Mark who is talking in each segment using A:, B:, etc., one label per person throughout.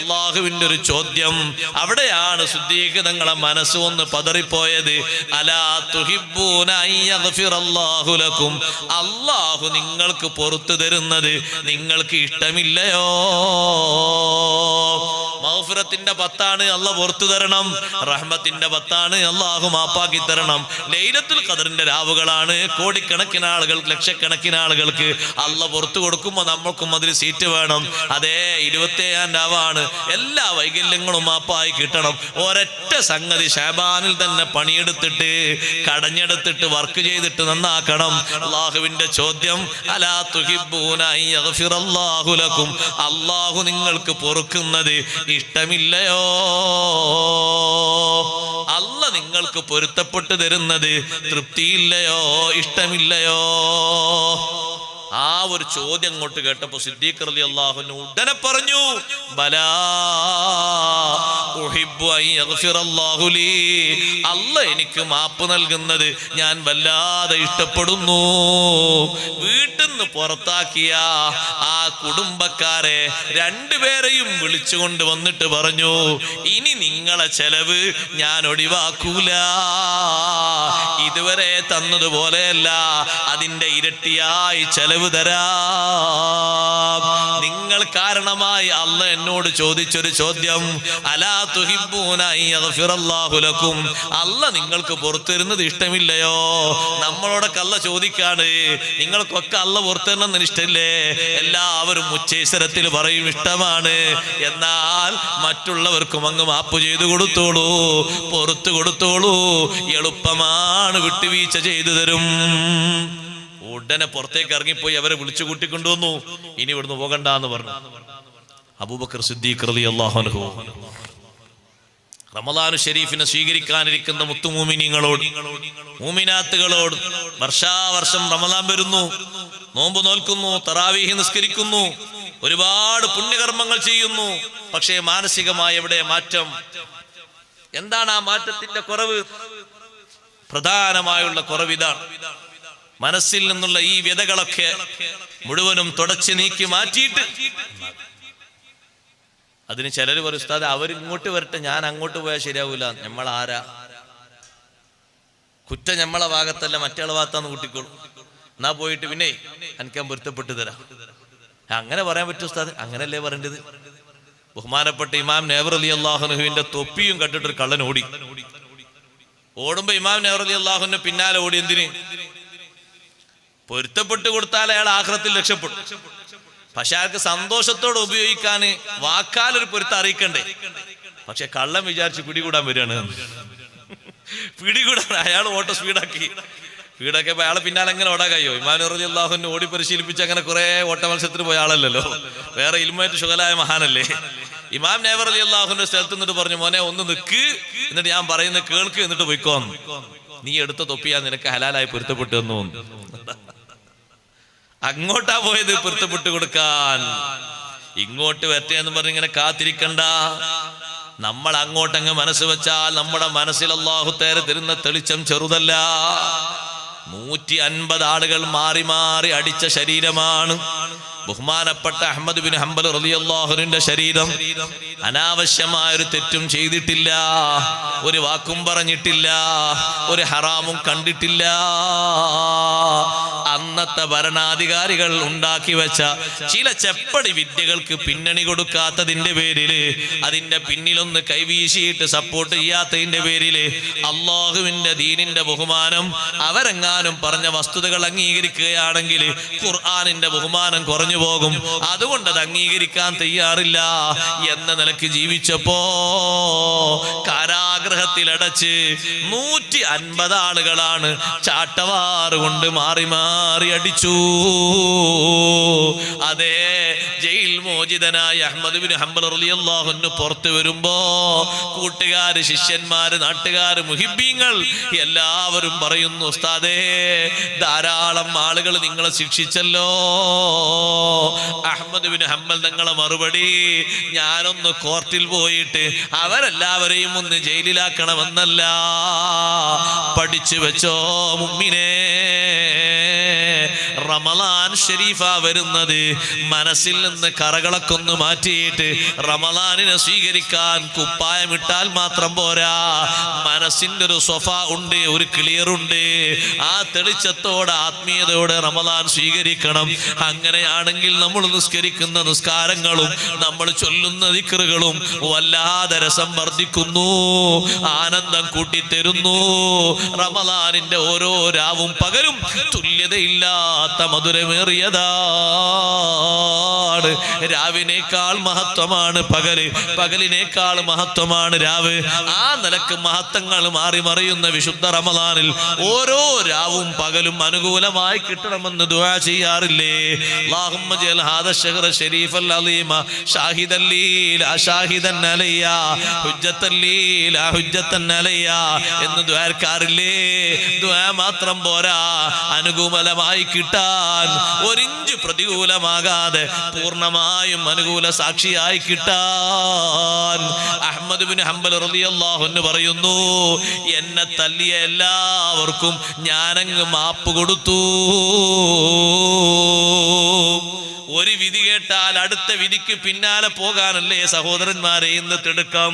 A: അള്ളാഹുവിന്റെ ഒരു ചോദ്യം. അവിടെയാണ് ശുദ്ധീകൃതങ്ങളെ മനസ്സ് ഒന്ന് പതറിപ്പോയത്. അലാ അള്ളാഹു നിങ്ങൾക്ക് പുറത്തു തരുന്നത് നിങ്ങൾക്ക് ഇഷ്ടമില്ലയോ? മൗഫിറത്തിന്റെ പത്താണ് അല്ല പുറത്തു തരണം. റഹ്മത്തിന്റെ പത്താണ് അള്ളാഹു മാപ്പാക്കി തരണം. ലൈലത്തുൽ ഖദറിന്റെ രാവുകളാണ് കോടിക്കണക്കിന് ആളുകൾ ലക്ഷക്കണക്കിന് ആളുകൾക്ക് അല്ല പുറത്തു കൊടുക്കുമ്പോൾ നമ്മൾക്കും അതിൽ സീറ്റ് വേണം. അതേ ഇരുപത്തേഴാം രാവാണ്. എല്ലാ വൈകല്യങ്ങളും മാപ്പായി കിട്ടണം. ഒരൊറ്റ സംഗതി ഷാബാനിൽ തന്നെ പണിയെടുത്തിട്ട് കടഞ്ഞെടുത്തിട്ട് വർക്ക് ചെയ്തിട്ട് നന്നാക്കണം. അള്ളാഹുവിന്റെ ചോദ്യം അലാ അള്ളാഹു നിങ്ങൾക്ക് പൊറുക്കുന്നത് ഇഷ്ടമില്ലയോ? അല്ല നിങ്ങൾക്ക് പൊരുത്തപ്പെട്ടു തരുന്നത് തൃപ്തിയില്ലയോ? ഇഷ്ടമില്ലയോ? ആ ഒരു ചോദ്യം അങ്ങോട്ട് കേട്ടപ്പോ സിദ്ദീഖ് അലി അള്ളാഹുവിന് ഉടനെ പറഞ്ഞു ബലാ അല്ല എനിക്ക് മാപ്പ് നൽകുന്നത് ഞാൻ വല്ലാതെ ഇഷ്ടപ്പെടുന്നു. വീട്ടിൽ നിന്ന് പുറത്താക്കിയ ആ കുടുംബക്കാരെ രണ്ടുപേരെയും വിളിച്ചുകൊണ്ട് വന്നിട്ട് പറഞ്ഞു ഇനി നിങ്ങളെ ചെലവ് ഞാൻ ഒഴിവാക്കൂല. ഇതുവരെ തന്നതുപോലെയല്ല അതിന്റെ ഇരട്ടിയായി ചെലവ് തരാം. നിങ്ങൾ കാരണമായി അല്ല എന്നോട് ചോദിച്ചൊരു ചോദ്യം അലാ അല്ല നിങ്ങൾക്ക് പുറത്തുവരുന്നത് ഇഷ്ടമില്ലയോ? നമ്മളോടൊക്കെ അല്ല ചോദിക്കാണ്. നിങ്ങൾക്കൊക്കെ അല്ല പുറത്തുവരണമെന്ന് ഇഷ്ടമില്ലേ? എല്ലാവരും ഉച്ചേശ്വരത്തിൽ പറയും ഇഷ്ടമാണ്. എന്നാൽ മറ്റുള്ളവർക്കും അങ്ങ് മാപ്പ് ചെയ്തു കൊടുത്തോളൂ. പുറത്തു കൊടുത്തോളൂ. എളുപ്പമാണ് വിട്ടുവീഴ്ച ചെയ്തു തരും. ഉടനെ പുറത്തേക്ക് ഇറങ്ങിപ്പോയി അവരെ വിളിച്ചു കൂട്ടിക്കൊണ്ടുവന്നു. ഇനി ഇവിടുന്ന് പോകണ്ട എന്ന് പറഞ്ഞു. അബൂബക്കർ സിദ്ദീഖ് റളിയല്ലാഹു അൻഹു. റമദാനു ഷെരീഫിനെ സ്വീകരിക്കാനിരിക്കുന്ന മുത്തുമൂമിനിങ്ങളോട് മൂമിനാത്തുകളോട് വർഷാവർഷം റമദാൻ വരുന്നു. നോമ്പ് നോൽക്കുന്നു തറാവീഹ് നിസ്കരിക്കുന്നു ഒരുപാട് പുണ്യകർമ്മങ്ങൾ ചെയ്യുന്നു. പക്ഷേ മാനസികമായ എവിടെ മാറ്റം? എന്താണ് ആ മാറ്റത്തിന്റെ കുറവ്? പ്രധാനമായുള്ള കുറവ് ഇതാണ് മനസ്സിൽ നിന്നുള്ള ഈ വ്യതകളൊക്കെ മുഴുവനും തുടച്ചു നീക്കി മാറ്റിയിട്ട് അതിന് ചിലർ പറയും ഉസ്താദ് അവരിങ്ങോട്ട് വരട്ടെ ഞാൻ അങ്ങോട്ട് പോയാൽ ശരിയാവൂല. നമ്മൾ ആരാ കുറ്റം നമ്മളെ ഭാഗത്തല്ല മറ്റേ ഭാഗത്താന്ന് കൂട്ടിക്കോളും. എന്നാ പോയിട്ട് പിന്നെ എനിക്ക് പൊരുത്തപ്പെട്ടു തരാം. അങ്ങനെ പറയാൻ പറ്റും ഉസ്താദ്. അങ്ങനല്ലേ പറയേണ്ടത്? ബഹുമാനപ്പെട്ട ഇമാം നേവർ അലി അള്ളാഹുനുഹുവിന്റെ തൊപ്പിയും കണ്ടിട്ടൊരു കള്ളൻ ഓടി. ഓടുമ്പോ ഇമാം നേവർ അലി അള്ളാഹുവിന്റെ പിന്നാലെ ഓടി എന്തിന്? പൊരുത്തപ്പെട്ട് കൊടുത്താൽ അയാൾ ആഹ്റത്തിൽ രക്ഷപ്പെടും. പക്ഷെ അയാൾക്ക് സന്തോഷത്തോടെ ഉപയോഗിക്കാൻ വാക്കാലൊരു പൊരുത്തം അറിയിക്കണ്ടേ? പക്ഷെ കള്ളം വിചാരിച്ച് പിടികൂടാൻ വരികയാണ്. പിടികൂടാൻ അയാൾ ഓട്ടോ സ്പീഡാക്കി. സ്പീഡൊക്കെ അയാളെ പിന്നാലെ എങ്ങനെ ഓടാൻ കഴിയോ ഇമാനുറലി ഓടി പരിശീലിപ്പിച്ച് അങ്ങനെ കുറെ ഓട്ട മത്സരത്തിന് പോയ ആളല്ലല്ലോ. വേറെ ഇൽമേറ്റ് ശുഖലായ മഹാനല്ലേ. ഇമാം നേവർ അലി അള്ളാഹുവിന്റെ സ്ഥലത്ത് നിന്നിട്ട് പറഞ്ഞു മോനെ ഒന്ന് നിക്ക്. എന്നിട്ട് ഞാൻ പറയുന്നത് കേൾക്ക്. എന്നിട്ട് പോയിക്കോന്ന് നീ എടുത്ത തൊപ്പിയാ നിനക്ക് ഹലാലായി പൊരുത്തപ്പെട്ടു എന്ന് തോന്നുന്നു. അങ്ങോട്ടാ പോയത് പൊരുത്തപ്പെട്ടു കൊടുക്കാൻ. ഇങ്ങോട്ട് വരട്ടെ എന്ന് പറഞ്ഞ് ഇങ്ങനെ കാത്തിരിക്കണ്ട. നമ്മൾ അങ്ങോട്ടങ്ങ് മനസ്സ് വെച്ചാൽ നമ്മുടെ മനസ്സിൽ അള്ളാഹു തേരെ തരുന്ന തെളിച്ചം ചെറുതല്ല. നൂറ്റി അൻപത് ആളുകൾ മാറി മാറി അടിച്ച ശരീരമാണ്. ബഹുമാനപ്പെട്ട അഹമ്മദ് ബിൻ ഹംബൽ റളിയല്ലാഹുവിന്റെ ശരീരം അനാവശ്യമായ ഒരു തെറ്റും ചെയ്തിട്ടില്ല ഒരു വാക്കും പറഞ്ഞിട്ടില്ല ഒരു ഹറാമും കണ്ടിട്ടില്ല. അന്നത്തെ ഭരണാധികാരികൾ ഉണ്ടാക്കി വെച്ച ചില ചെപ്പടി വിദ്യകൾക്ക് പിന്നണി കൊടുക്കാത്തതിന്റെ പേരിൽ അതിന്റെ പിന്നിലൊന്ന് കൈവീശിയിട്ട് സപ്പോർട്ട് ചെയ്യാത്തതിന്റെ പേരിൽ അള്ളാഹുവിന്റെ ദീനിന്റെ ബഹുമാനം അവരെങ്ങാനും പറഞ്ഞ വസ്തുതകൾ അംഗീകരിക്കുകയാണെങ്കിൽ ഖുർആാനിന്റെ ബഹുമാനം കുറഞ്ഞു പോകും. അതുകൊണ്ട് അത് അംഗീകരിക്കാൻ തയ്യാറില്ല എന്ന നിലയ്ക്ക് ജീവിച്ചപ്പോ കാരാഗ്രഹത്തിലടച്ച് നൂറ്റി അൻപത് ആളുകളാണ് ചാട്ടവാറ് കൊണ്ട് മാറി മാറി അടിച്ചു. അതെ ജയിൽ മോചിതനായ അഹമ്മദ് ബിൻ ഹംബൽ റളിയല്ലാഹുവിന് പുറത്തു വരുമ്പോ കൂട്ടുകാര് ശിഷ്യന്മാര് നാട്ടുകാര് മുഹിബീങ്ങൾ എല്ലാവരും പറയുന്നു ഉസ്താദേ ധാരാളം ആളുകൾ നിങ്ങളെ ശിക്ഷിച്ചല്ലോ. അഹമ്മദ് ബിൻ ഹമ്മൽ തങ്ങളെ മറുപടി ഞാനൊന്ന് കോർട്ടിൽ പോയിട്ട് അവരെല്ലാവരെയും ഒന്ന് ജയിലിലാക്കണമെന്നല്ല. പഠിച്ചു വെച്ചോ മുമ്മിനെ. റമലാൻ ഷെരീഫാ വരുന്നത്. മനസ്സിൽ നിന്ന് കറകളൊക്കെ ഒന്ന് മാറ്റിയിട്ട് റമലാനിനെ സ്വീകരിക്കാൻ കുപ്പായമിട്ടാൽ മാത്രം പോരാ. മനസ്സിന്റെ ഒരു സ്വഫ ഉണ്ട് ഒരു ക്ലിയർ ഉണ്ട്. ആ തെളിച്ചത്തോടെ ആത്മീയതയോടെ റമലാൻ സ്വീകരിക്കണം. അങ്ങനെയാണെങ്കിൽ നമ്മൾ നിസ്കരിക്കുന്ന നിസ്കാരങ്ങളും നമ്മൾ ചൊല്ലുന്ന ദിക്കറുകളും വല്ലാതെ രസം വർദ്ധിക്കുന്നു. ആനന്ദം കൂട്ടിത്തരുന്നു. റമലാനിന്റെ ഓരോ രാവും പകലും തുല്യതയില്ലാത്ത മറക്കാത്ത മധുരമേറിയതാണ് രാവിനേക്കാൾ മഹത്വമാണ് പകൽ. പകലിനേക്കാൾ മഹത്വമാണ് രാവ്. ആ നിലയ്ക്ക് മഹത്വങ്ങൾ മാറി മറിയുന്ന വിശുദ്ധ റമദാനിൽ ഓരോ രാവും പകലും അനുകൂലമായി കിട്ടണമെന്ന് ദുആ ചെയ്യാറില്ലേ? അല്ലാഹുമ്മ അലീമ എന്ന് ദുആർക്കാറില്ലേ ദുആ മാത്രം പോരാ. അനുകൂലമായി കിട്ട ഒരിഞ്ച് പ്രതികൂലമാകാതെ പൂർണമായും അനുകൂല സാക്ഷിയായി കിട്ടാൻ. അഹമ്മദ് ബിൻ ഹംബൽ റളിയല്ലാഹു പറയുന്നു എന്നെ തല്ലിയ എല്ലാവർക്കും ഞാനങ്ങ് മാപ്പ് കൊടുത്തു. ഒരു വിധി കേട്ടാൽ അടുത്ത വിധിക്ക് പിന്നാലെ പോകാനല്ലേ സഹോദരന്മാരെ ഇന്ന് തിടുക്കം?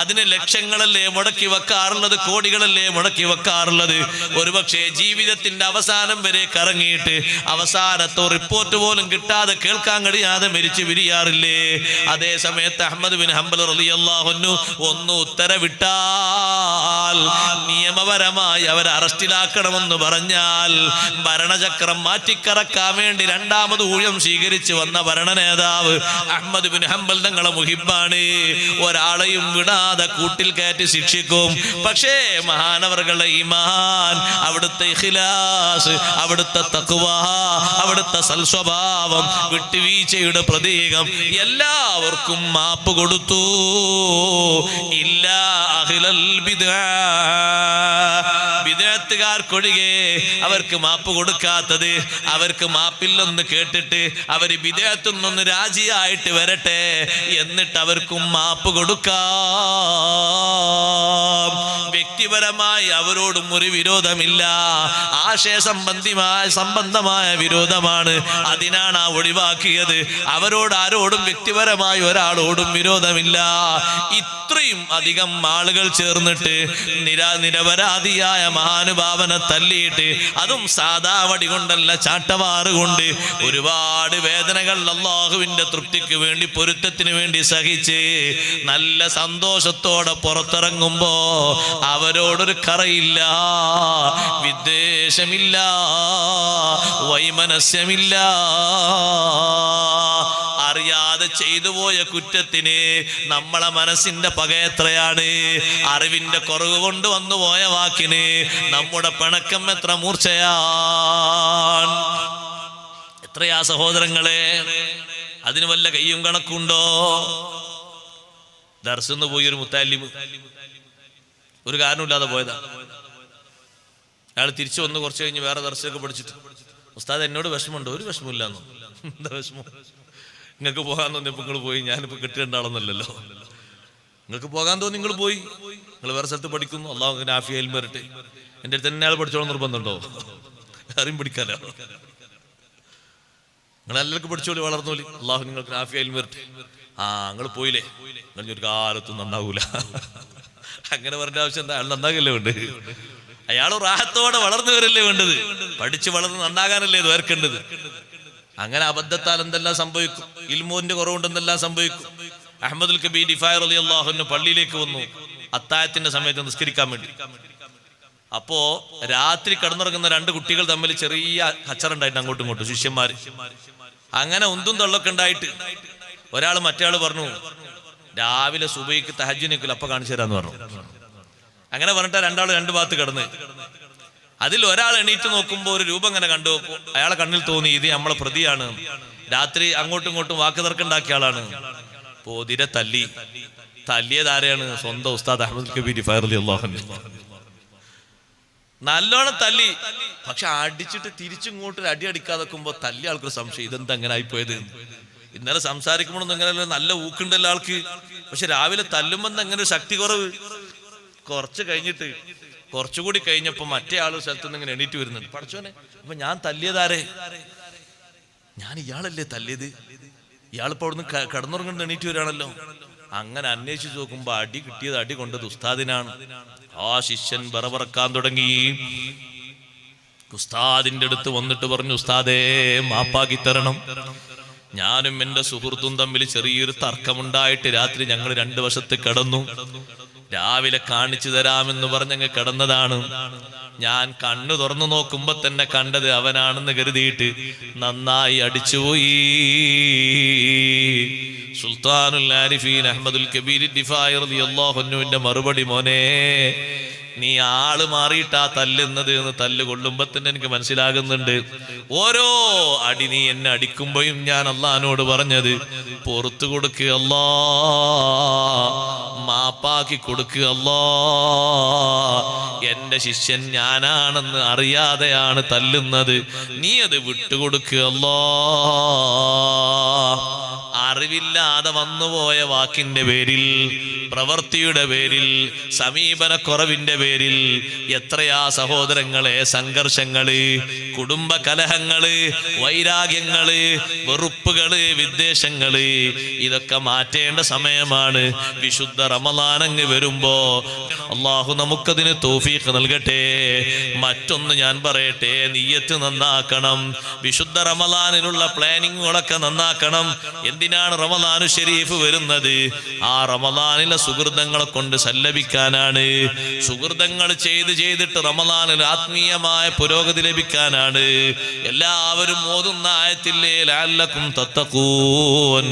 A: അതിന് ലക്ഷങ്ങളല്ലേ മുടക്കി വെക്കാറുള്ളത് കോടികളല്ലേ മുടക്കി വെക്കാറുള്ളത്? ഒരുപക്ഷെ ജീവിതത്തിന്റെ അവസാനം വരെ കറങ്ങിയിട്ട് അവസാനത്തോ റിപ്പോർട്ട് പോലും കിട്ടാതെ കേൾക്കാൻ കഴിയാതെ മരിച്ചു വിരിയാറില്ലേ? അതേ സമയത്ത് അഹമ്മദ് ബിൻ ഹംബൽ റലിയല്ലാഹുന്നു ഒന്ന് ഉത്തരവിട്ടാൽ നിയമപരമായി അവരെ അറസ്റ്റിലാക്കണമെന്ന് പറഞ്ഞാൽ ഭരണചക്രം മാറ്റിക്കറക്കാൻ വേണ്ടി രണ്ടാമത് ഊഴം സ്വീകരിച്ചു വന്ന ഭരണ നേതാവ് അഹമ്മദ് ബിൻ ഹംബൽ തങ്ങളെ മുഹിബാണ്. ഒരാളെയും വിടാതെ കൂട്ടിൽ കയറ്റി ശിക്ഷിക്കും. പക്ഷേ മഹാനവറുകളുടെ ഈമാൻ അവിടുത്തെ അവിടുത്തെ തക്കുവ അവിടുത്തെ സൽസ്വഭാവം വിട്ടുവീഴ്ചയുടെ പ്രതീകം എല്ലാവർക്കും മാപ്പ് കൊടുത്തു. ഇല്ല അഖിലൽ ബിദ്ആ വിദേഹത്തുകാർക്കൊഴികെ അവർക്ക് മാപ്പ് കൊടുക്കാത്തത് അവർക്ക് മാപ്പില്ലെന്ന് കേട്ടിട്ട് അവർ വിദേഹത്തു നിന്ന് രാജിയായിട്ട് വരട്ടെ എന്നിട്ട് അവർക്കും മാപ്പ് കൊടുക്കാം. വ്യക്തിപരമായി അവരോടും ഒരു വിരോധമില്ല. ആശയ സംബന്ധിമായ സംബന്ധമായ വിരോധമാണ്. അതിനാണ് ആ ഒഴിവാക്കിയത്. അവരോട് ആരോടും വ്യക്തിപരമായി ഒരാളോടും വിരോധമില്ല. ഇത്രയും അധികം ആളുകൾ ചേർന്നിട്ട് നിരാ നിരപരാധിയായ മഹാനുഭാവനെ തല്ലിയിട്ട് അതും സാധാ വടി കൊണ്ടല്ല ചാട്ടവാറ് കൊണ്ട് ഒരുപാട് വേദനകൾ അള്ളാഹുവിന്റെ തൃപ്തിക്ക് വേണ്ടി പൊരുത്തത്തിന് വേണ്ടി സഹിച്ച് നല്ല സന്തോഷത്തോടെ പുറത്തിറങ്ങുമ്പോ അവരോടൊരു കറയില്ല വിദ്വേഷമില്ല വൈമനസ്യമില്ല. അറിയാതെ ചെയ്തു പോയ കുറ്റത്തിന് നമ്മളെ മനസ്സിന്റെ പക എത്രയാണ്? അറിവിന്റെ കുറവ് കൊണ്ട് വന്നു പോയ വാക്കിന് നമ്മുടെ പിണക്കം എത്ര മൂർച്ചയാണ്? എത്രയാ സഹോദരങ്ങളെ? അതിന് വല്ല കയ്യും കണക്കുണ്ടോ? ദർശന്ന് പോയി ഒരു മുത്താലിമ്. ഒരു കാരണമില്ലാതെ പോയതാ. അയാൾ തിരിച്ചു വന്ന് കുറച്ച് കഴിഞ്ഞ് വേറെ ദർശനമൊക്കെ പഠിച്ചിട്ട്. ഉസ്താദ് എന്നോട് വിഷമമുണ്ട്. ഒരു വിഷമമില്ലാന്നോ എന്താ വിഷമം? നിങ്ങൾക്ക് പോകാൻ തോന്നിയപ്പോൾ നിങ്ങൾ പോയി ഞാനിപ്പോ കെട്ടിരണ്ടാളെന്നല്ലല്ലോ നിങ്ങൾക്ക് പോകാൻ തോന്നി നിങ്ങൾ പോയി. നിങ്ങൾ വേറെ സ്ഥലത്ത് പഠിക്കുന്നു. അള്ളാഹു അങ്ങനെ ആഫിയയിൽ വരട്ടെ എന്റെ അടുത്ത് തന്നെ ആൾ പഠിച്ചോളം നിർബന്ധമുണ്ടോ ആരെയും പഠിക്കാലോ നിങ്ങൾ എല്ലാവർക്കും പഠിച്ചോളി വളർന്നോളി അള്ളാഹു നിങ്ങൾക്ക് ആഫിയയിൽ വരട്ടെ ആ നിങ്ങൾ പോയില്ലേ? നിങ്ങൾ ഒരു കാലത്തും നന്നാവൂല. അങ്ങനെ പറഞ്ഞ ആവശ്യം എന്താ? അയാൾ നന്നാകല്ലേ വേണ്ടത്? അയാൾ റാഹത്തോടെ വളർന്നു വരല്ലേ വേണ്ടത്? പഠിച്ച് വളർന്ന് നന്നാകാനല്ലേ ഇത് വേർക്കേണ്ടത്? അങ്ങനെ അബദ്ധത്താൽ എന്തെല്ലാം സംഭവിക്കും? ഇൽമോന്റെ കുറവുകൊണ്ട് എന്തെല്ലാം സംഭവിക്കും? അഹമ്മദുൽ കബീർ ഇഫായർ അലി അള്ളാഹുന് പള്ളിയിലേക്ക് വന്നു. അത്തായത്തിന്റെ സമയത്ത് നിസ്കരിക്കാൻ വേണ്ടി. അപ്പോ രാത്രി കിടന്നുറങ്ങുന്ന രണ്ട് കുട്ടികൾ തമ്മിൽ ചെറിയ കച്ചറുണ്ടായിട്ട് അങ്ങോട്ടും ഇങ്ങോട്ടും ശിഷ്യന്മാര്. അങ്ങനെ ഉന്തും തള്ളൊക്കെ ഉണ്ടായിട്ട് ഒരാൾ മറ്റേ പറഞ്ഞു രാവിലെ സുബൈക്ക് തഹജ് നിൽക്കില്ല അപ്പൊ കാണിച്ചു തരാന്ന് പറഞ്ഞു. അങ്ങനെ പറഞ്ഞിട്ട് രണ്ടാൾ രണ്ട് ഭാഗത്ത് കിടന്ന്. അതിൽ ഒരാൾ എണീറ്റ് നോക്കുമ്പോൾ ഒരു രൂപം ഇങ്ങനെ കണ്ടു. അയാളെ കണ്ണിൽ തോന്നി ഇത് നമ്മളെ പ്രതിയാണ്. രാത്രി അങ്ങോട്ടും ഇങ്ങോട്ടും വാക്ക് തർക്കുണ്ടാക്കിയ ആളാണ്. പോതിരെ തല്ലി. തല്ലിയത് ആരെയാണ്? സ്വന്തം ഉസ്താദ് അഹമ്മദ് കബീർ നല്ലോണം തല്ലി. പക്ഷെ അടിച്ചിട്ട് തിരിച്ചിങ്ങോട്ട് അടി അടിക്കാതെ നോക്കുമ്പോ തല്ലി ആൾക്കൊരു സംശയം ഇതെന്താ അങ്ങനെ ആയിപ്പോയത്? ഇന്നലെ സംസാരിക്കുമ്പോഴൊന്നും ഇങ്ങനെ നല്ല ഊക്കുണ്ടല്ലോ ആൾക്ക്. പക്ഷെ രാവിലെ തല്ലുമ്പോ എന്താ അങ്ങനെ ഒരു ശക്തി കുറവ് കുറച്ച് കഴിഞ്ഞിട്ട് കുറച്ചുകൂടി കഴിഞ്ഞപ്പോ മറ്റേ ആൾ സ്ഥലത്ത് നിന്ന് ഇങ്ങനെ എണീറ്റ് വരുന്നുണ്ട്. പഠിച്ചോനെ അപ്പൊ ഞാൻ തല്ലിയതാരേ? ഞാൻ ഇയാളല്ലേ തല്ലിയത്? ഇയാളിപ്പോ അവിടുന്ന് കിടന്നുറങ്ങുന്ന എണീറ്റ് വരാണല്ലോ അങ്ങനെ അന്വേഷിച്ച് നോക്കുമ്പോ അടി കിട്ടിയത് അടി കൊണ്ടത് ഉസ്താദിനാണ്. ആ ശിഷ്യൻ ബറബറക്കാൻ തുടങ്ങി. ഉസ്താദിന്റെ അടുത്ത് വന്നിട്ട് പറഞ്ഞു ഉസ്താദേ മാപ്പാക്കി തരണം. ഞാനും എന്റെ സുഹൃത്തും തമ്മിൽ ചെറിയൊരു തർക്കമുണ്ടായിട്ട് രാത്രി ഞങ്ങൾ രണ്ടു വശത്ത് കിടന്നു. രാവിലെ കാണിച്ചു തരാമെന്ന് പറഞ്ഞങ്ങ് കിടന്നതാണ്. ഞാൻ കണ്ണു തുറന്നു നോക്കുമ്പോ തന്നെ കണ്ടത് അവനാണെന്ന് കരുതിയിട്ട് നന്നായി അടിച്ചുപോയി. സുൽത്താനുൽ ആരിഫീൻ അഹമ്മദുൽ കബീർ ഡിഫായർ അൻഹുവിന്റെ മറുപടി മോനെ നീ ആൾ മാറിയിട്ടാ തല്ലുന്നത് എന്ന് തല്ല് കൊള്ളുമ്പോ തന്നെ എനിക്ക് മനസ്സിലാകുന്നുണ്ട്. ഓരോ അടി നീ എന്നെ അടിക്കുമ്പോഴും ഞാൻ അള്ളഹാനോട് പറഞ്ഞത് പുറത്തു കൊടുക്കുക അല്ലാ മാപ്പാക്കി കൊടുക്കുക അല്ലാ എന്റെ ശിഷ്യൻ ഞാനാണെന്ന് അറിയാതെയാണ് തല്ലുന്നത് നീ അത് വിട്ടുകൊടുക്കുക അല്ലാ. അറിവില്ലാതെ വന്നുപോയ വാക്കിന്റെ പേരിൽ പ്രവൃത്തിയുടെ പേരിൽ സമീപനക്കുറവിന്റെ പേരിൽ എത്രയാ സഹോദരങ്ങളെ സംഘർഷങ്ങൾ കുടുംബ കലഹങ്ങൾ വൈരാഗ്യങ്ങൾ വെറുപ്പുകൾ വിദ്വേഷങ്ങൾ ഇതൊക്കെ മാറ്റേണ്ട സമയമാണ്. വിശുദ്ധ റമലാനങ്ങ് വരുമ്പോ അള്ളാഹു നമുക്കതിന് തോഫീഖ് നൽകട്ടെ. മറ്റൊന്ന് ഞാൻ പറയട്ടെ നീയത്ത് നന്നാക്കണം. വിശുദ്ധ റമദാനിനുള്ള പ്ലാനിങ്ങുകളൊക്കെ നന്നാക്കണം. എന്തിനാണ് റമലാനു ഷെരീഫ് വരുന്നത്? ആ റമലാനിലെ സുഹൃതങ്ങളെ കൊണ്ട് സല്ലപിക്കാനാണ്. സുഹൃതങ്ങൾ ചെയ്ത് ചെയ്തിട്ട് റമദാനിൽ ആത്മീയമായ പുരോഗതി ലഭിക്കാനാണ്. എല്ലാവരും ഓതുന്ന ആയത്തില്ലേ ലാലക്കും തത്തക്കൂൻ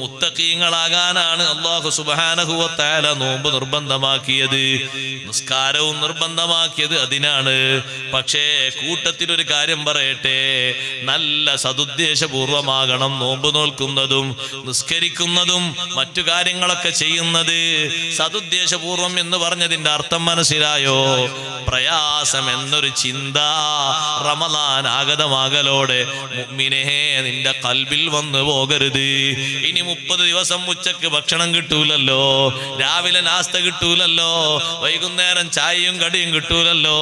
A: മുത്തക്കീങ്ങളാകാനാണ് അള്ളാഹു സുബാനഹുവത്താല നോമ്പ് നിർബന്ധമാക്കിയത്. നിസ്കാരവും നിർബന്ധമാക്കിയത് അതിനാണ്. പക്ഷേ കൂട്ടത്തിൽ ഒരു കാര്യം പറയട്ടെ. നല്ല സതുദ്ദേശപൂർവമാകണം നോമ്പ് നോൽക്കുന്നതും നിസ്കരിക്കുന്നതും മറ്റു കാര്യങ്ങളൊക്കെ ചെയ്യുന്നത്. സതുദ്ദേശപൂർവം എന്ന് പറഞ്ഞതിന്റെ അർത്ഥം മനസ്സിലായോ? പ്രയാസം എന്നൊരു ചിന്ത റമലാൻ ആഗതമാകലോടെ മുഅ്മിനേ നിന്റെ കൽബിൽ വന്നു പോകരുത്. ഇനി മുപ്പത് ദിവസം ഉച്ചയ്ക്ക് ഭക്ഷണം കിട്ടൂലല്ലോ രാവിലെ നാസ്ത കിട്ടൂലല്ലോ വൈകുന്നേരം ചായയും കടിയും കിട്ടൂലല്ലോ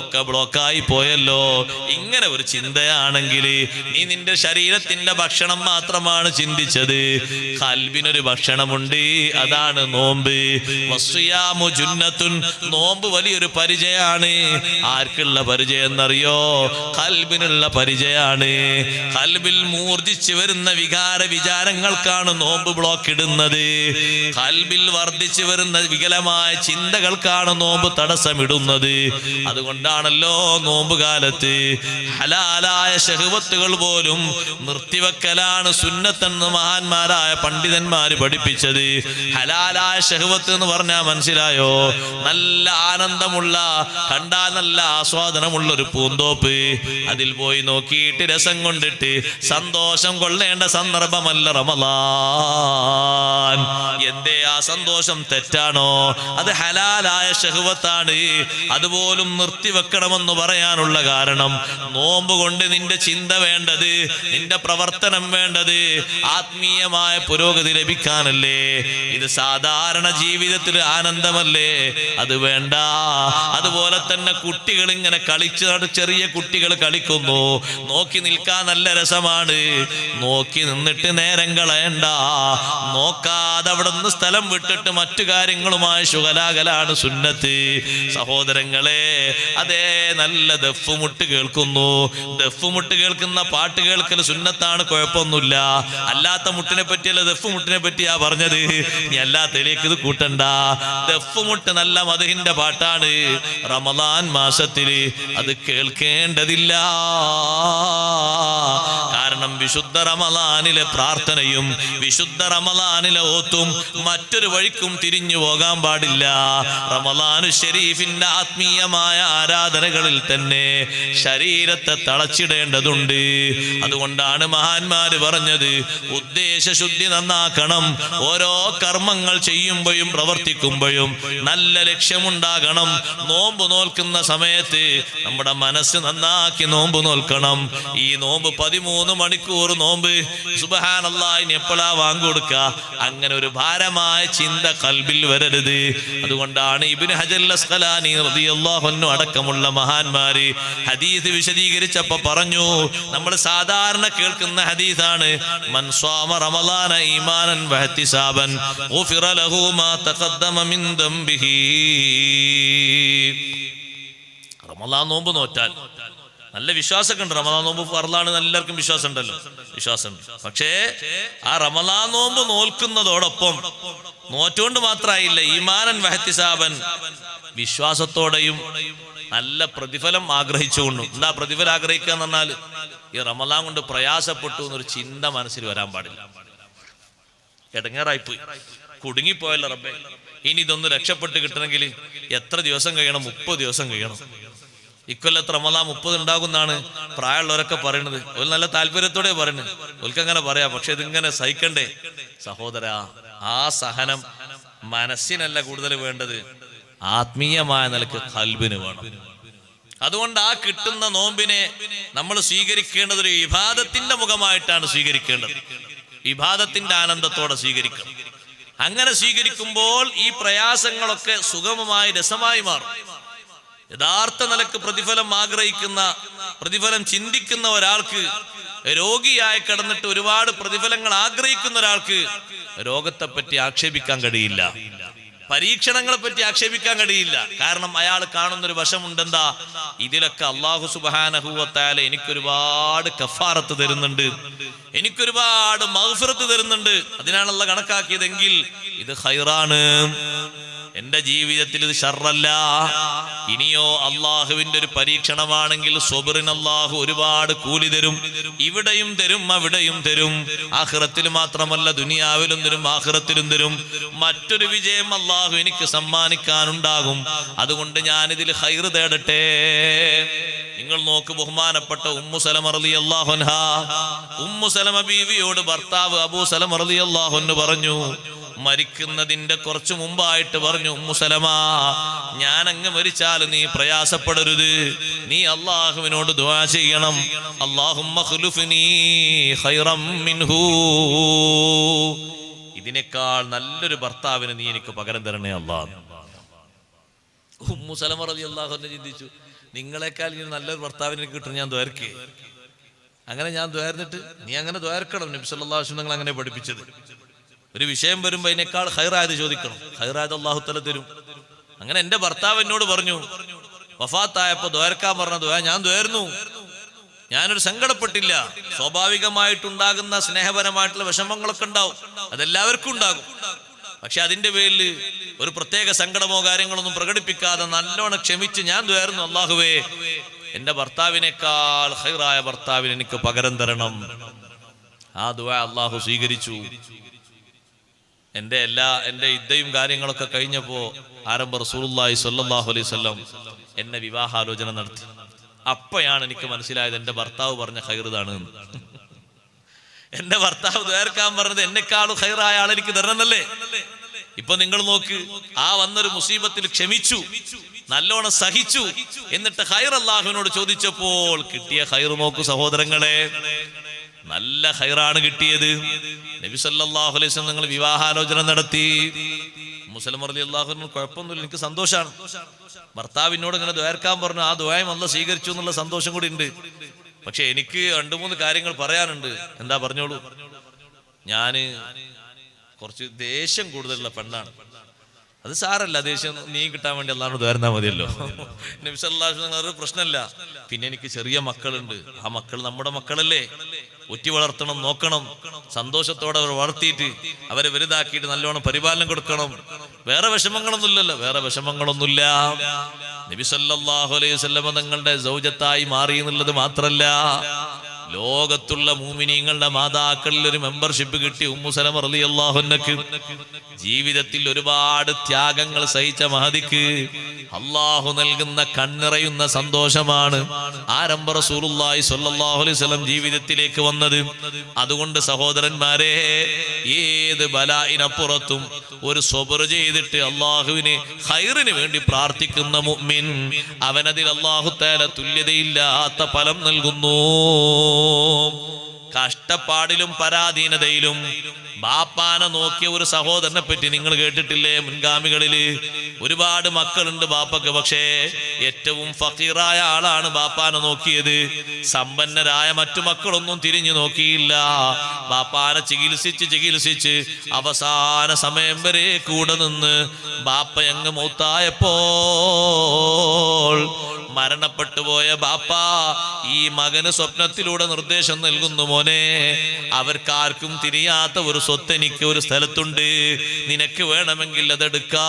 A: ഒക്കെ ബ്ലോക്കായി പോയല്ലോ. ഇങ്ങനെ ഒരു ചിന്തയാണെങ്കിൽ നീ നിന്റെ ശരീരത്തിന്റെ ഭക്ഷണം മാത്രമാണ് ചിന്തിച്ചത്. കൽബിനൊരു ഭക്ഷണമുണ്ട് അതാണ് നോമ്പ്. ജുന്നത്തുൻ. നോമ്പ് വലിയൊരു പരിചയമാണ് ആർക്കുള്ള പരിചയം എന്നറിയോ കൽബിനുള്ള പരിചയമാണ് കൽബിൽ മൂർജിച്ചു വരുന്ന വികാര വിചാരങ്ങൾക്കാണ് നോമ്പ് ബ്ലോക്ക് ഇടുന്നത്. കൽബിൽ വർദ്ധിച്ചു വരുന്ന വികലമായ ചിന്തകൾക്കാണ് നോമ്പ് തടസ്സമിടുന്നത്. അതുകൊണ്ടാണല്ലോ നോമ്പ് കാലത്ത് ഹലാലായ ഷഹവത്തുകൾ പോലും നിർത്തിവെക്കലാണ് സുന്നത്തെന്ന് മഹാന്മാരായ പണ്ഡിതന്മാര് പഠിപ്പിച്ചത്. ഹലാലായ ഷഹവത്ത് എന്ന് പറഞ്ഞാൽ മനസ്സിലായോ? നല്ല ആനന്ദമുള്ള കണ്ടാൽ നല്ല ആസ്വാദനമുള്ള ഒരു പൂന്തോപ്പ്. അതിൽ പോയി നോക്കിയിട്ട് രസം കൊണ്ടിട്ട് സന്തോഷം കൊള്ളേണ്ട സന്ദർഭമല്ല റമലാൻ എന്തേ ആ സന്തോഷം തെറ്റാണോ? അത് ഹലാലായ ഷഹുവത്താണ്. അതുപോലും നിർത്തിവെക്കണമെന്ന് പറയാനുള്ള കാരണം നോമ്പ് കൊണ്ട് നിന്റെ ചിന്ത വേണ്ടത് നിന്റെ പ്രവർത്തനം വേണ്ടത് ആത്മീയമായ പുരോഗതി ലഭിക്കാനല്ലേ? ഇത് സാധാരണ ജീവിതത്തിൽ ആനന്ദമല്ലേ? അത് വേണ്ട. അതുപോലെ തന്നെ കുട്ടികൾ ഇങ്ങനെ കളിച്ച് ചെറിയ കുട്ടികൾ കളിക്കുന്നു. നോക്കി നിൽക്കാൻ നല്ല രസമാണ്. നോക്കി നിന്നിട്ട് നേരം കളയണ്ട. നോക്കാതെ അവിടെ നിന്ന് സ്ഥലം വിട്ടിട്ട് മറ്റു കാര്യങ്ങളുമായി ശുഖലാകലാണ് സുന്നത്ത്. സഹോദരങ്ങളെ അതേ നല്ല ദഫുമുട്ട് കേൾക്കുന്നു. ദഫുമുട്ട് കേൾക്കുന്ന പാട്ട് കേൾക്കൽ സുന്നത്താണ് കുഴപ്പമൊന്നുമില്ല. അല്ലാത്ത മുട്ടിനെ പറ്റിയല്ല ദഫുമുട്ടിനെ പറ്റിയാ പറഞ്ഞത്. നീ അല്ലാത്തതിലേക്ക് ഇത് കൂട്ടണ്ട. ദഫുമുട്ട് നല്ല മധുഹിന്റെ പാട്ടാണ്. റമദാൻ മാസത്തിൽ അത് കേൾക്കേണ്ടതില്ല. കാരണം വിശുദ്ധ റമലാനിലെ പ്രാർത്ഥനയും വിശുദ്ധ റമലാനിലെ ഓത്തും മറ്റൊരു വഴിക്കും തിരിഞ്ഞു പോകാൻ പാടില്ല. റമലാനു ഷെരീഫിന്റെ ആത്മീയമായ ആരാധനകളിൽ തന്നെ ശരീരത്തെ തളച്ചിടേണ്ടതുണ്ട്. അതുകൊണ്ടാണ് മഹാന്മാര് പറഞ്ഞത് ഉദ്ദേശശുദ്ധി നന്നാക്കണം ഓരോ കർമ്മങ്ങൾ ചെയ്യുമ്പോഴും പ്രവർത്തിക്കുമ്പോഴും നല്ല ലക്ഷ്യമുണ്ടാകണം. നോമ്പ് നോൽക്കുന്ന സമയത്ത് നമ്മുടെ മനസ്സ് നന്നാക്കി നോമ്പ് നോൽക്കണം. ഈ നോമ്പ് പതിമൂന്ന് മണിക്കൂർ നോമ്പ്. സുബഹാനല്ല ഇനി എപ്പോഴാ വാങ്ങി കൊടുക്കുക അങ്ങനെ ഒരു ഭാരമായ ചിന്ത കൽബിൽ വരരുത്. അതുകൊണ്ടാണ് ഇബിന് ഹജൽ അൻഹു അടക്കമുള്ള മഹാന്മാര് ഹദീസ് വിശദീകരിച്ചപ്പോ പറഞ്ഞു നമ്മൾ സാധാരണ കേൾക്കുന്ന ഹദീസാണ് മൻ സ്വാമ റമളാന ഈമാനൻ വഹ്തിസാബൻ ഗുഫിറ ലഹു മാ തഖദ്ദമ മിൻ ദംബിഹി. നോമ്പ് നോറ്റാൽ നല്ല വിശ്വാസമൊക്കെ ഉണ്ട്. റമദാൻ നോമ്പ് ഫർലാണ് എല്ലാവർക്കും വിശ്വാസം ഉണ്ടല്ലോ വിശ്വാസമുണ്ട്. പക്ഷേ ആ റമദാൻ നോമ്പ് നോൽക്കുന്നതോടൊപ്പം നോറ്റുകൊണ്ട് മാത്രമായില്ല ഈമാനൻ വഹത്തിസാബൻ വിശ്വാസത്തോടെയും നല്ല പ്രതിഫലം ആഗ്രഹിച്ചുകൊണ്ടും. എന്താ പ്രതിഫലം ആഗ്രഹിക്കുക എന്ന് പറഞ്ഞാൽ ഈ റമദാൻ കൊണ്ട് പ്രയാസപ്പെട്ടു എന്നൊരു ചിന്ത മനസ്സിൽ വരാൻ പാടില്ല. ഇടങ്ങേറായിപ്പോയി കുടുങ്ങിപ്പോയല്ലോ റബ്ബെ. ഇനി ഇതൊന്ന് രക്ഷപ്പെട്ട് കിട്ടണമെങ്കിൽ എത്ര ദിവസം കഴിയണം? മുപ്പത് ദിവസം കഴിയണം. ഇക്കൊല്ലത്ത് റമദാൻ മുപ്പത് ഉണ്ടാകുന്നാണ് പ്രായമുള്ളവരൊക്കെ പറയുന്നത് ഒരു നല്ല താല്പര്യത്തോടെ പറയുന്നത് ഒൽക്കങ്ങനെ പറയാം. പക്ഷെ ഇതിങ്ങനെ സഹിക്കണ്ടേ? സഹോദര ആ സഹനം മനസ്സിനല്ല കൂടുതൽ വേണ്ടത്. ആത്മീയമായ നിലയ്ക്ക് കൽബിന് വേണം. അതുകൊണ്ട് ആ കിട്ടുന്ന നോമ്പിനെ നമ്മൾ സ്വീകരിക്കേണ്ടത് ഒരു വിഭാഗത്തിന്റെ മുഖമായിട്ടാണ് സ്വീകരിക്കേണ്ടത്. വിഭാഗത്തിന്റെ ആനന്ദത്തോടെ സ്വീകരിക്കണം. അങ്ങനെ സ്വീകരിക്കുമ്പോൾ ഈ പ്രയാസങ്ങളൊക്കെ സുഗമമായി രസമായി മാറും. യഥാർത്ഥ നിലയ്ക്ക് പ്രതിഫലം ആഗ്രഹിക്കുന്ന പ്രതിഫലം ചിന്തിക്കുന്ന ഒരാൾക്ക് രോഗിയായി കിടന്നിട്ട് ഒരുപാട് പ്രതിഫലങ്ങൾ ആഗ്രഹിക്കുന്ന ഒരാൾക്ക് രോഗത്തെ പറ്റി ആക്ഷേപിക്കാൻ കഴിയില്ല. പരീക്ഷണങ്ങളെ പറ്റി ആക്ഷേപിക്കാൻ കഴിയില്ല. കാരണം അയാൾ കാണുന്ന ഒരു വശമുണ്ടെന്താ? ഇതിലൊക്കെ അള്ളാഹു സുബാനഹുവത്തായാലും എനിക്കൊരുപാട് കഫാറത്ത് തരുന്നുണ്ട്. എനിക്കൊരുപാട് മഹഫിറത്ത് തരുന്നുണ്ട്. അതിനാണല്ല കണക്കാക്കിയതെങ്കിൽ ഇത് ഹൈറാണ് എന്റെ ജീവിതത്തിൽ ഇത് ഷർറല്ല. ഇനിയോ അള്ളാഹുവിന്റെ ഒരു പരീക്ഷണമാണെങ്കിൽ സ്വബറിന് അള്ളാഹു ഒരുപാട് കൂലി തരും. ഇവിടെയും തരും അവിടെയും തരും. ആഹ്റത്തിൽ മാത്രമല്ല ദുനിയാവിലും തരും ആഹ്റത്തിലും തരും. മറ്റൊരു വിജയം അള്ളാഹു എനിക്ക് സമ്മാനിക്കാനുണ്ടാകും. അതുകൊണ്ട് ഞാൻ ഇതിൽ ഹൈറ് തേടട്ടെ. നിങ്ങൾ നോക്ക് ബഹുമാനപ്പെട്ട ഉമ്മു സലമ റളി അള്ളാഹുൻഹ ഉമ്മു സലമ ബീവിയോട് ഭർത്താവ് അബൂ സലമ റളി അള്ളാഹുന്ന് പറഞ്ഞു മരിക്കുന്നതിന്റെ കുറച്ചു മുമ്പായിട്ട് പറഞ്ഞു മുസലമാ ഞാൻ അങ്ങ് മരിച്ചാൽ നീ പ്രയാസപ്പെടരുത്. നീ അള്ളാഹുവിനോട് ദുആ ചെയ്യണം. മിൻഹു. ഇതിനേക്കാൾ നല്ലൊരു ഭർത്താവിന് നീ എനിക്ക് പകരം തരണേ അള്ളാഹ് ചിന്തിച്ചു നിങ്ങളെക്കാൾ ഇനി നല്ലൊരു ഭർത്താവിനെ എനിക്ക് കിട്ടും ഞാൻ ദ്വാരക്കേ. അങ്ങനെ ഞാൻ ദ്വാരന്നിട്ട് നീ അങ്ങനെ ദ്വാരക്കണം നബി സല്ലല്ലാഹു അലൈഹി വസല്ലം നിങ്ങൾ അങ്ങനെ പഠിപ്പിച്ചത്. ഒരു വിഷയം വരുമ്പോ അതിനേക്കാൾ ഹൈറായത് ചോദിക്കണം. ഹൈറായത് അള്ളാഹു തല തരും. അങ്ങനെ എന്റെ ഭർത്താവ് എന്നോട് പറഞ്ഞു വഫാത്തായപ്പോ ദ്വാരക്കാൻ പറഞ്ഞ ദ്വാ ഞാൻ ദ്വാരുന്നു. ഞാനൊരു സങ്കടപ്പെട്ടില്ല. സ്വാഭാവികമായിട്ടുണ്ടാകുന്ന സ്നേഹപരമായിട്ടുള്ള വിഷമങ്ങളൊക്കെ ഉണ്ടാവും. അതെല്ലാവർക്കും ഉണ്ടാകും. പക്ഷെ അതിന്റെ പേരിൽ ഒരു പ്രത്യേക സങ്കടമോ കാര്യങ്ങളൊന്നും പ്രകടിപ്പിക്കാതെ നല്ലോണം ക്ഷമിച്ച് ഞാൻ ദ്വാരുന്നു. അള്ളാഹുവേ എന്റെ ഭർത്താവിനേക്കാൾ ഹൈറായ ഭർത്താവിന് എനിക്ക് പകരം തരണം. ആ ദ്വാ അള്ളാഹു സ്വീകരിച്ചു. എന്റെ എല്ലാ എന്റെ ഇദ്ദയും കാര്യങ്ങളൊക്കെ കഴിഞ്ഞപ്പോൾ ആരംഭ റസൂലുള്ളാഹി സ്വല്ലല്ലാഹു അലൈഹി വസല്ലം എന്നെ വിവാഹാലോചന നടത്തി. അപ്പയാണ് എനിക്ക് മനസ്സിലായത് എന്റെ ഭർത്താവ് പറഞ്ഞ ഹൈറുതാണ് എന്ന്. എന്റെ ഭർത്താവ് ദ്വേർക്കാൻ പറഞ്ഞത് എന്നെക്കാളും ഹൈറായ ആൾ എനിക്ക് തരണമെന്നല്ലേ? ഇപ്പൊ നിങ്ങൾ നോക്ക് ആ വന്നൊരു മുസീബത്തിൽ ക്ഷമിച്ചു നല്ലോണം സഹിച്ചു എന്നിട്ട് ഹൈർ അള്ളാഹുവിനോട് ചോദിച്ചപ്പോൾ കിട്ടിയ ഹൈർ നോക്കു സഹോദരങ്ങളെ. നല്ല ഹൈറാണ് കിട്ടിയത്. നബി സല്ലല്ലാഹു അലൈഹി വസല്ലം നിങ്ങൾ വിവാഹാലോചന നടത്തി. മുസ്ലിം അലി അള്ളാഹുവിന് കുഴപ്പമൊന്നുമില്ല എനിക്ക് സന്തോഷമാണ് ഭർത്താവിനോട് ഇങ്ങനെ ദ്വേർക്കാൻ പറഞ്ഞു ആ ദ്വായം അല്ല സ്വീകരിച്ചു എന്നുള്ള സന്തോഷം കൂടി ഉണ്ട്. പക്ഷെ എനിക്ക് രണ്ടു മൂന്ന് കാര്യങ്ങൾ പറയാനുണ്ട്. എന്താ പറഞ്ഞോളൂ? ഞാൻ കുറച്ച് ദേഷ്യം കൂടുതലുള്ള പെണ്ണാണ്. അത് സാരല്ല ദേഷ്യം നീ കിട്ടാൻ വേണ്ടി അല്ലാണ്ട് ദ്വാരുന്നാ മതിയല്ലോ. ഒരു പ്രശ്നമല്ല. പിന്നെ എനിക്ക് ചെറിയ മക്കളുണ്ട്. ആ മക്കൾ നമ്മുടെ മക്കളല്ലേ? ഒറ്റി വളർത്തണം നോക്കണം. സന്തോഷത്തോടെ അവർ വളർത്തിയിട്ട് അവരെ വലുതാക്കിയിട്ട് നല്ലോണം പരിപാലനം കൊടുക്കണം. വേറെ വിഷമങ്ങളൊന്നുമില്ലല്ലോ. വേറെ വിഷമങ്ങളൊന്നുമില്ല. നബി സല്ലല്ലാഹു അലൈഹി വസല്ലം തങ്ങളുടെ സൗജത്തായി മാറി എന്നുള്ളത് മാത്രല്ല. ലോകത്തുള്ള മൂമിനീങ്ങളുടെ മാതാക്കളിൽ ഒരു മെമ്പർഷിപ്പ് കിട്ടി ഉമ്മുസലം സലമ റളിയല്ലാഹുന്നക്ക് ജീവിതത്തിൽ ഒരുപാട് ത്യാഗങ്ങൾ സഹിച്ച മഹതിക്ക് അള്ളാഹു നൽകുന്ന കണ്ണിറയുന്ന സന്തോഷമാണ് ആരംഭ റസൂലുള്ളാഹി സ്വല്ലല്ലാഹു അലൈഹി വസല്ലം ജീവിതത്തിലേക്ക് വന്നത്. അതുകൊണ്ട് സഹോദരന്മാരെ ഏത് ബലായിനപ്പുറത്തും ഒരു സ്വബർ ചെയ്തിട്ട് അള്ളാഹുവിന് ഹൈറിന് വേണ്ടി പ്രാർത്ഥിക്കുന്ന മുഅ്മിൻ അവനതിൽ അള്ളാഹു തആല തുല്യതയില്ലാത്ത ഫലം നൽകുന്നു. കഷ്ടപ്പാടിലും പരാധീനതയിലും ബാപ്പാനെ നോക്കിയ ഒരു സഹോദരനെ പറ്റി നിങ്ങൾ കേട്ടിട്ടില്ലേ മുൻഗാമികളിൽ? ഒരുപാട് മക്കളുണ്ട് ബാപ്പക്ക് പക്ഷേ ഏറ്റവും ഫക്കീറായ ആളാണ് ബാപ്പാനെ നോക്കിയത്. സമ്പന്നരായ മറ്റു മക്കളൊന്നും തിരിഞ്ഞു നോക്കിയില്ല. ബാപ്പാനെ ചികിത്സിച്ച് ചികിത്സിച്ച് അവസാന സമയം വരെ കൂടെ നിന്ന് ബാപ്പ അങ്ങ് മൗത്തായപ്പോൾ മരണപ്പെട്ടു പോയ ബാപ്പ ഈ മകന് സ്വപ്നത്തിലൂടെ നിർദ്ദേശം നൽകുന്നു മോനെ. അവർക്കാർക്കും തിരിയാത്ത ഒരു സ്വത്ത് എനിക്ക് ഒരു സ്ഥലത്തുണ്ട്. നിനക്ക് വേണമെങ്കിൽ അതെടുക്കാം.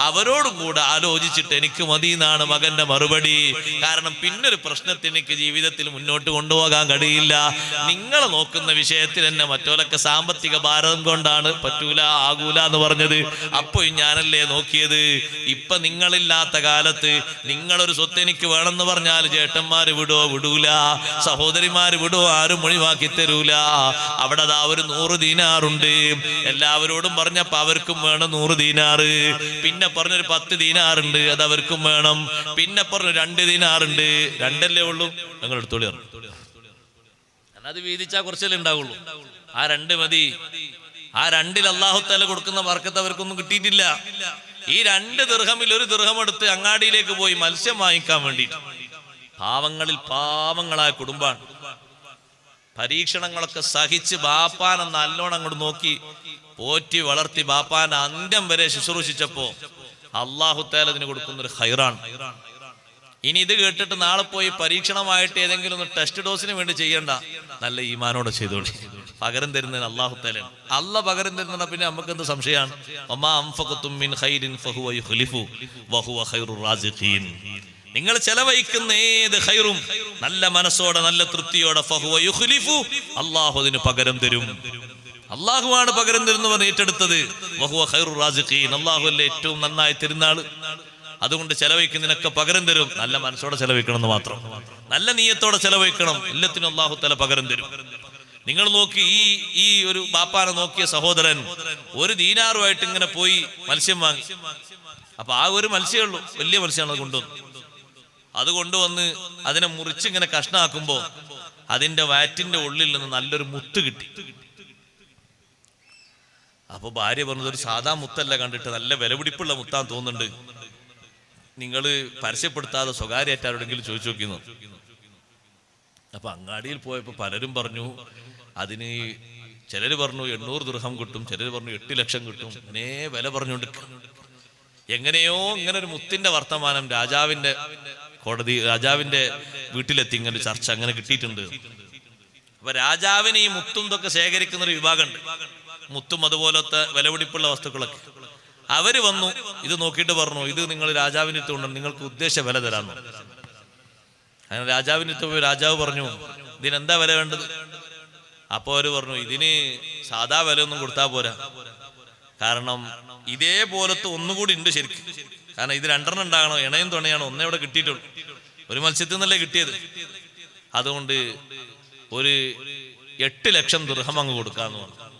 A: അവരോടും കൂടെ ആലോചിച്ചിട്ട് എനിക്ക് മതി എന്നാണ് മകന്റെ മറുപടി. കാരണം പിന്നൊരു പ്രശ്നത്തിന് എനിക്ക് ജീവിതത്തിൽ മുന്നോട്ട് കൊണ്ടുപോകാൻ കഴിയില്ല. നിങ്ങൾ നോക്കുന്ന വിഷയത്തിൽ എന്നെ മറ്റോലൊക്കെ സാമ്പത്തിക ഭാരം കൊണ്ടാണ് പറ്റൂല ആകൂല എന്ന് പറഞ്ഞത്. അപ്പോൾ ഞാനല്ലേ നോക്കിയത്. ഇപ്പൊ നിങ്ങളില്ലാത്ത കാലത്ത് നിങ്ങളൊരു സ്വത്ത് എനിക്ക് വേണമെന്ന് പറഞ്ഞാൽ ചേട്ടന്മാര് വിടോ വിടൂല സഹോദരിമാര് വിടോ ആരും ഒഴിവാക്കി തരൂല. അവിടെ ആ ഒരു നൂറ് ദീനാറുണ്ട്. എല്ലാവരോടും പറഞ്ഞപ്പോ അവർക്കും വേണം നൂറ് ദീനാറ്. പിന്നെ പറഞ്ഞൊരു പത്ത് ദീനാറുണ്ട് അത് അവർക്കും വേണം. പിന്നെ പറഞ്ഞു രണ്ട് ദീനാറുണ്ട്. രണ്ടല്ലേ ഉള്ളൂ? ഞങ്ങൾ എടുത്തോളി അത് വീതിച്ചാ കുറച്ചല്ലേ ഉണ്ടാവുള്ളൂ. ആ രണ്ട് മതി. ആ രണ്ടിൽ അള്ളാഹുത്തല കൊടുക്കുന്ന വർക്കത്ത് അവർക്കൊന്നും കിട്ടിയിട്ടില്ല. ഈ രണ്ട് ദീർഘമിൽ ഒരു ദീർഘം എടുത്ത് അങ്ങാടിയിലേക്ക് പോയി മത്സ്യം വാങ്ങിക്കാൻ വേണ്ടിയിട്ട്. പാവങ്ങളിൽ പാവങ്ങളായ കുടുംബാണ്. പരീക്ഷണങ്ങളൊക്കെ സഹിച്ച് ബാപ്പാനെ നല്ലോണം അങ്ങോട്ട് നോക്കി പോറ്റി വളർത്തി ബാപ്പാന്റെ അന്ത്യം വരെ ശുശ്രൂഷിച്ചപ്പോ അള്ളാഹുത്തേലതിന് കൊടുക്കുന്നൊരു കൊടുക്കുന്ന ഒരു ഹൈറാണ് ഇനി ഇത് കേട്ടിട്ട് നാളെ പോയി പരീക്ഷണമായിട്ട് ഏതെങ്കിലും ഒന്ന് ടെസ്റ്റ് ഡോസിന് വേണ്ടി ചെയ്യണ്ട. നല്ല ഈമാനോടെ ചെയ്തോളി. പകരം തരുന്നതിന് അള്ളാഹു തലാണ് അല്ല പകരം തരുന്ന പിന്നെ നമുക്ക് എന്ത് സംശയമാണ് നിങ്ങൾ ചെലവഴിക്കുന്ന ഏത് ഖൈറും നല്ല മനസ്സോടെ നല്ല തൃപ്തിയോടെ അള്ളാഹു അതിന് പകരം തരും. അള്ളാഹുവാണ് പകരം തരുന്നവർ ഏറ്റെടുത്തത്. അള്ളാഹു അല്ലേ ഏറ്റവും നന്നായി തരുന്ന ആൾ അതുകൊണ്ട് ചെലവഴിക്കുന്നതിനൊക്കെ പകരം തരും. നല്ല മനസ്സോടെ ചെലവഴിക്കണം എന്ന് മാത്രം. നല്ല നീയത്തോടെ ചെലവഴിക്കണം. എല്ലാത്തിനും അള്ളാഹു തല പകരം തരും. നിങ്ങൾ നോക്കി ഈ ഈ ഒരു ബാപ്പാനെ നോക്കിയ സഹോദരൻ ഒരു ദീനാറുമായിട്ട് ഇങ്ങനെ പോയി മത്സ്യം വാങ്ങി. അപ്പൊ ആ ഒരു മത്സ്യമേ ഉള്ളൂ. വലിയ മത്സ്യമാണ് അത് കൊണ്ടുവന്നു അത് കൊണ്ടുവന്ന് അതിനെ മുറിച്ച് ഇങ്ങനെ കഷ്ണാക്കുമ്പോ അതിന്റെ വാറ്റിന്റെ ഉള്ളിൽ നിന്ന് നല്ലൊരു മുത്ത് കിട്ടി. അപ്പൊ ഭാര്യ പറഞ്ഞത് ഒരു സാധാ മുത്തല്ല കണ്ടിട്ട് നല്ല വിലപിടിപ്പുള്ള മുത്താൻ തോന്നുന്നുണ്ട്. നിങ്ങൾ പരസ്യപ്പെടുത്താതെ സ്വകാര്യമായിട്ട് ആരോടെങ്കിലും ചോദിച്ചു നോക്കുന്നു അപ്പൊ അങ്ങാടിയിൽ പോയപ്പോൾ പലരും പറഞ്ഞു അതിന് ചിലര് പറഞ്ഞു എണ്ണൂറ് ദൃഹം കിട്ടും ചിലര് പറഞ്ഞു എട്ട് ലക്ഷം കിട്ടും അങ്ങനെ വില പറഞ്ഞുകൊണ്ട് എങ്ങനെയോ ഇങ്ങനെ ഒരു മുത്തിന്റെ വർത്തമാനം രാജാവിന്റെ കോടതി രാജാവിന്റെ വീട്ടിലെത്തി ഇങ്ങനെ ചർച്ച അങ്ങനെ കിട്ടിയിട്ടുണ്ട്. അപ്പൊ രാജാവിന് ഈ മുത്തും ഇതൊക്കെ ശേഖരിക്കുന്ന ഒരു വിഭാഗമുണ്ട്. മുത്തും അതുപോലത്തെ വിലപിടിപ്പുള്ള വസ്തുക്കളൊക്കെ. അവർ വന്നു ഇത് നോക്കിയിട്ട് പറഞ്ഞു ഇത് നിങ്ങൾ രാജാവിന് അടുത്ത് കൊണ്ടു നിങ്ങൾക്ക് ഉദ്ദേശ വില തരാന്ന്. അങ്ങനെ രാജാവിന് അടുത്ത് പോയി രാജാവ് പറഞ്ഞു ഇതിനെന്താ വില വേണ്ടത്? അപ്പൊ അവർ പറഞ്ഞു ഇതിന് സാധാ ഒന്നും കൊടുത്താ പോരാ. കാരണം ഇതേപോലത്തെ ഒന്നുകൂടി ഉണ്ട് ശരിക്കും. കാരണം ഇത് രണ്ടെണ്ണം ഉണ്ടാകണം ഇണയും തുണയാണോ ഒന്നേ ഇവിടെ കിട്ടിയിട്ടുള്ളൂ. ഒരു മത്സ്യത്തിൽ നിന്നല്ലേ കിട്ടിയത്? അതുകൊണ്ട് ഒരു എട്ട് ലക്ഷം ദൃഹം അങ്ങ് കൊടുക്കാന്ന് പറഞ്ഞു.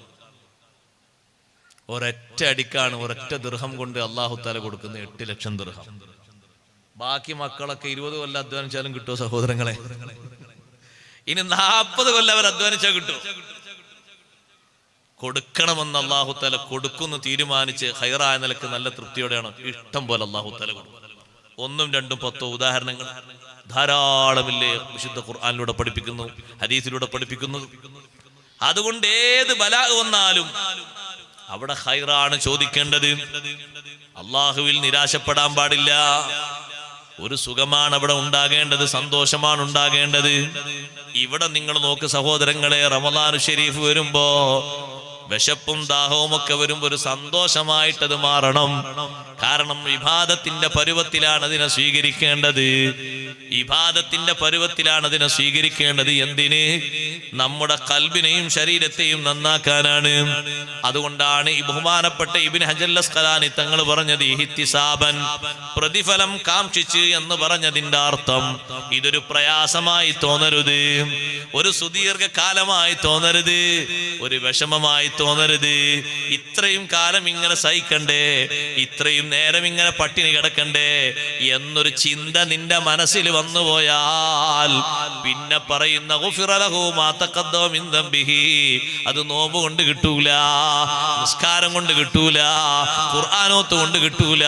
A: ഒരൊറ്റ അടിക്കാണ് ഒരൊറ്റ ദൃഹം കൊണ്ട് അള്ളാഹു താല കൊടുക്കുന്ന എട്ട് ലക്ഷം ദൃഹം ബാക്കി മക്കളൊക്കെ ഇരുപത് കൊല്ലം അധ്വാനിച്ചാലും കിട്ടുമോ സഹോദരങ്ങളെ? ഇനി നാൽപ്പത് കൊല്ലം അവർ അധ്വാനിച്ചാൽ കിട്ടും കൊടുക്കണമെന്ന് അള്ളാഹു താല കൊടുക്കുന്നു തീരുമാനിച്ച് ഹൈറായ നിലയ്ക്ക് നല്ല തൃപ്തിയോടെയാണ് ഇഷ്ടം പോലെ അള്ളാഹു താല കൊടുക്കും ഒന്നും രണ്ടും പത്തോ ഉദാഹരണങ്ങൾ ധാരാളമില്ലേ വിശുദ്ധ ഖുർആാനിലൂടെ പഠിപ്പിക്കുന്നു ഹദീസിലൂടെ പഠിപ്പിക്കുന്നു. അതുകൊണ്ട് ഏത് ബലാ വന്നാലും അവിടെ ഹൈറാണ് ചോദിക്കേണ്ടത്. അള്ളാഹുവിൽ നിരാശപ്പെടാൻ പാടില്ല. ഒരു സുഖമാണ് അവിടെ ഉണ്ടാകേണ്ടത് സന്തോഷമാണ് ഉണ്ടാകേണ്ടത്. ഇവിടെ നിങ്ങൾ നോക്ക് സഹോദരങ്ങളെ റമദാനു ഷെരീഫ് വരുമ്പോ വിശപ്പും ദാഹവും ഒക്കെ വരുമ്പോ ഒരു സന്തോഷമായിട്ടത് മാറണം. കാരണം വിഭാഗത്തിന്റെ പരുവത്തിലാണ് അതിനെ സ്വീകരിക്കേണ്ടത്. വിഭാദത്തിന്റെ പരുവത്തിലാണ് അതിനെ സ്വീകരിക്കേണ്ടത്. എന്തിന്? നമ്മുടെ കൽബിനെയും ശരീരത്തെയും നന്നാക്കാനാണ്. അതുകൊണ്ടാണ് ഈ ബഹുമാനപ്പെട്ട ഇബിൻ ഹജല്ലസ്കലാനി തങ്ങൾ പറഞ്ഞത് ഹിത്തിസാബൻ പ്രതിഫലം കാക്ഷിച്ച് എന്ന് പറഞ്ഞതിന്റെ അർത്ഥം ഇതൊരു പ്രയാസമായി തോന്നരുത്. ഒരു സുദീർഘ കാലമായി തോന്നരുത്. ഒരു വിഷമമായി തോന്നരുത്. ഇത്രയും കാലം ഇങ്ങനെ സഹിക്കണ്ടേ? ഇത്രയും നേരം ഇങ്ങനെ പട്ടിണി കിടക്കണ്ടേ? എന്നൊരു ചിന്ത നിന്റെ മനസ്സിൽ വന്നുപോയാൽ പിന്നെ പറയുന്ന. അത് നോമ്പ് കൊണ്ട് കിട്ടൂല നിസ്കാരം കൊണ്ട് കിട്ടൂല ഖുർആാനോത്ത് കൊണ്ട് കിട്ടൂല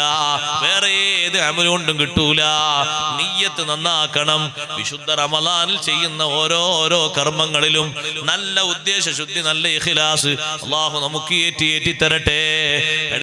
A: വേറെ ഏത് അമൽ കൊണ്ടും കിട്ടൂല. നീയത്ത് നന്നാക്കണം. വിശുദ്ധ റമലാനിൽ ചെയ്യുന്ന ഓരോ ഓരോ കർമ്മങ്ങളിലും നല്ല ഉദ്ദേശ ശുദ്ധി നല്ല ഇഖിലാസ്. അള്ളാഹു നമുക്ക് ഏറ്റി ഏറ്റി തരട്ടെ.